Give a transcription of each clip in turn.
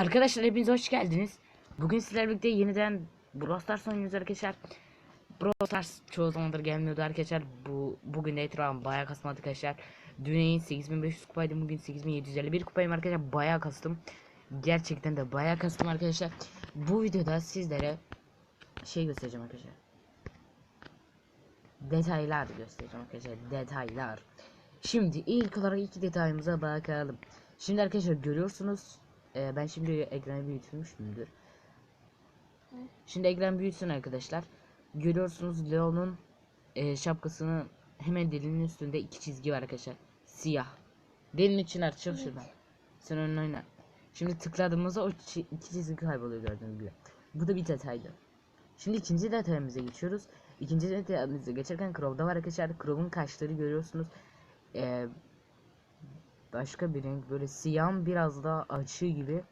Arkadaşlar hepiniz hoş geldiniz. Bugün sizlerle birlikte yeniden Brawl Stars oynuyoruz arkadaşlar. Brawl Stars çoğu zamandır gelmiyordu arkadaşlar. Bu bugün de etrafım bayağı kasmadı arkadaşlar. Dün 8500 kupaydım bugün 8751 kupayım arkadaşlar. Bayağı kastım. Gerçekten de bayağı kastım arkadaşlar. Bu videoda sizlere şey göstereceğim arkadaşlar. Detaylar göstereceğim arkadaşlar. Detaylar. Şimdi ilk olarak iki detayımıza bakalım. Şimdi arkadaşlar görüyorsunuz. E, ben şimdi ekranı büyütmüşümdür. Şimdi ekran büyütsün arkadaşlar. Görüyorsunuz Leon'un e, şapkasının hemen dilinin üstünde iki çizgi var arkadaşlar. Siyah. Dilin için açıl şuradan. Sen önüne oyna. Şimdi tıkladığımızda o çi- iki çizgi kayboluyor gördüğünüz gibi. Bu da bir detaydı. Şimdi ikinci detayımıza geçiyoruz. İkinci detayımıza geçerken Crow'da var arkadaşlar. Crow'un kaşları görüyorsunuz. Ee, başka bir renk böyle siyah biraz daha açı gibi.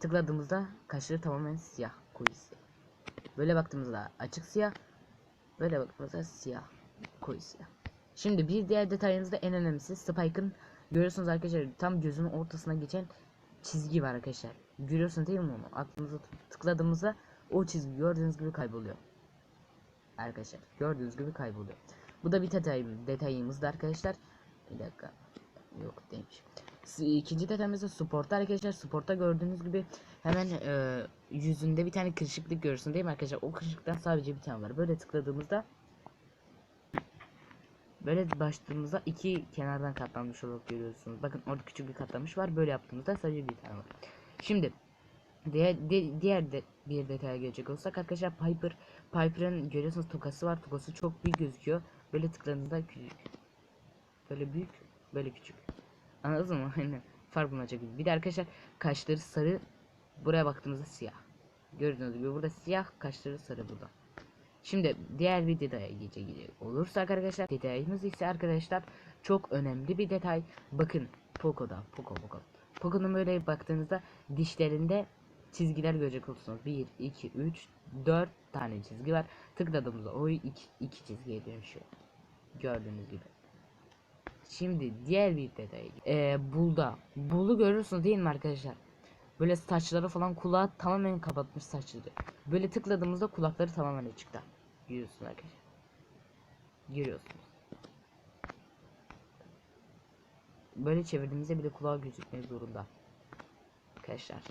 Tıkladığımızda kaşları tamamen siyah. Koyu siyah. Böyle baktığımızda açık siyah. Böyle baktığımızda siyah. Koyu siyah. Şimdi bir diğer detayımız da en önemlisi Spike'ın görüyorsunuz arkadaşlar tam gözünün ortasına geçen çizgi var arkadaşlar. Görüyorsunuz değil mi onu? Aklınıza tıkladığımızda o çizgi gördüğünüz gibi kayboluyor. Arkadaşlar gördüğünüz gibi kayboluyor. Bu da bir detay, detayımızdı arkadaşlar. Bir dakika. Yok demiş. İkinci detayımız da sporta arkadaşlar. Sporta gördüğünüz gibi hemen e, yüzünde bir tane kırışıklık görürsün değil mi arkadaşlar? O kırışıklıktan sadece bir tane var. Böyle tıkladığımızda Böyle başladığımızda iki kenardan katlanmış olarak görüyorsunuz. Bakın orada küçük bir katlanmış var. Böyle yaptığımızda sadece bir tane var. Şimdi diğer, di- diğer de bir detaya gelecek olsak arkadaşlar Piper Piper'ın görüyorsunuz tokası var. Tokası çok büyük gözüküyor. Böyle tıkladığınızda küçük. Böyle büyük, böyle küçük. Anladınız mı? Hani fark bulunacak gibi. Bir de arkadaşlar kaşları sarı. Buraya baktığımızda siyah. Gördüğünüz gibi burada siyah, kaşları sarı burada. Şimdi diğer bir detaya geçecek olursak arkadaşlar detayımız ise arkadaşlar çok önemli bir detay. Bakın Poco'da Poco Poco. Poco'nun böyle baktığınızda dişlerinde çizgiler görecek olursunuz. 1, 2, 3, 4 tane çizgi var. Tıkladığımızda o iki, iki çizgiye dönüşüyor. Gördüğünüz gibi. Şimdi diğer bir detay. Ee, bulda. Bulu görürsünüz değil mi arkadaşlar? Böyle saçları falan kulağı tamamen kapatmış saçları. Böyle tıkladığımızda kulakları tamamen açıkta. Görüyorsunuz arkadaşlar. Görüyorsunuz. Böyle çevirdiğimizde bir de kulağı gözükmek zorunda. Arkadaşlar.